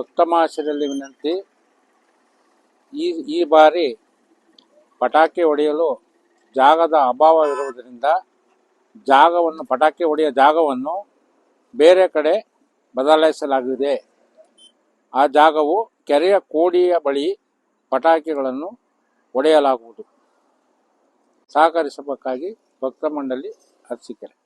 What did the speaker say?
ಭಕ್ತ ವಿನಂತಿ, ಈ ಈ ಬಾರಿ ಪಟಾಕಿ ಹೊಡೆಯಲು ಜಾಗದ ಅಭಾವವಿರುವುದರಿಂದ ಜಾಗವನ್ನು, ಪಟಾಕಿ ಹೊಡೆಯ ಜಾಗವನ್ನು ಬೇರೆ ಕಡೆ ಬದಲಾಯಿಸಲಾಗಿದೆ. ಆ ಜಾಗವು ಕೆರೆಯ ಕೋಡಿಯ ಬಳಿ ಪಟಾಕಿಗಳನ್ನು ಹೊಡೆಯಲಾಗುವುದು. ಸಹಕರಿಸಬೇಕಾಗಿ ಭಕ್ತ ಮಂಡಳಿ ಅರಸೀಕೆರೆ